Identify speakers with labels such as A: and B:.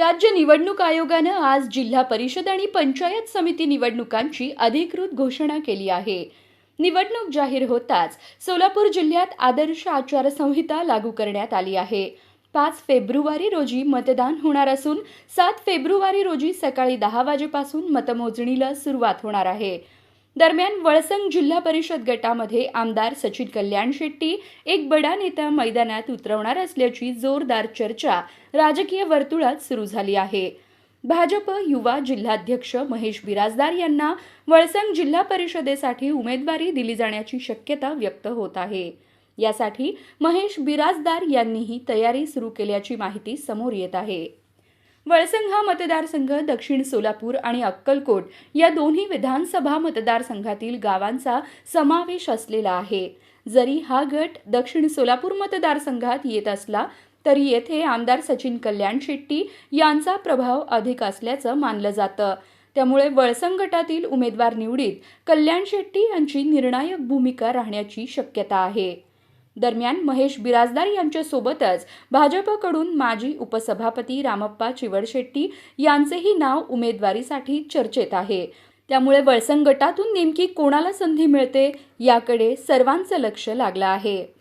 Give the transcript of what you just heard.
A: राज्य निवडणूक आयोगानं आज जिल्हा परिषद आणि पंचायत समिती निवडणुकांची अधिकृत घोषणा केली आहे. निवडणूक जाहीर होताच सोलापूर जिल्ह्यात आदर्श आचारसंहिता लागू करण्यात आली आहे. पाच फेब्रुवारी रोजी मतदान होणार असून सात फेब्रुवारी रोजी सकाळी दहा वाजेपासून मतमोजणीला सुरुवात होणार आहे. दरम्यान वळसंग जिल्हा परिषद गटामध्ये आमदार सचिन कल्याण शेट्टी एक बडा नेता मैदानात उतरवणार असल्याची जोरदार चर्चा राजकीय वर्तुळात सुरू झाली आहे. भाजप युवा जिल्हाध्यक्ष महेश बिराजदार यांना वळसंग जिल्हा परिषदेसाठी उमेदवारी दिली जाण्याची शक्यता व्यक्त होत आहे. यासाठी महेश बिराजदार यांनीही तयारी सुरू केल्याची माहिती समोर येत आहे. वळसंग हा मतदारसंघ दक्षिण सोलापूर आणि अक्कलकोट या दोन्ही विधानसभा मतदारसंघातील गावांचा समावेश असलेला आहे. जरी हा गट दक्षिण सोलापूर मतदारसंघात येत असला तरी येथे आमदार सचिन कल्याण शेट्टी यांचा प्रभाव अधिक असल्याचं मानलं जातं. त्यामुळे वळसंग गटातील उमेदवार निवडीत कल्याण शेट्टी यांची निर्णायक भूमिका राहण्याची शक्यता आहे. दरम्यान महेश बिराजदार यांच्यासोबतच भाजपकडून माजी उपसभापती रामप्पा चिवडशेट्टी यांचेही नाव उमेदवारीसाठी चर्चेत आहे. त्यामुळे वळसंगटातून नेमकी कोणाला संधी मिळते याकडे सर्वांचं लक्ष लागलं आहे.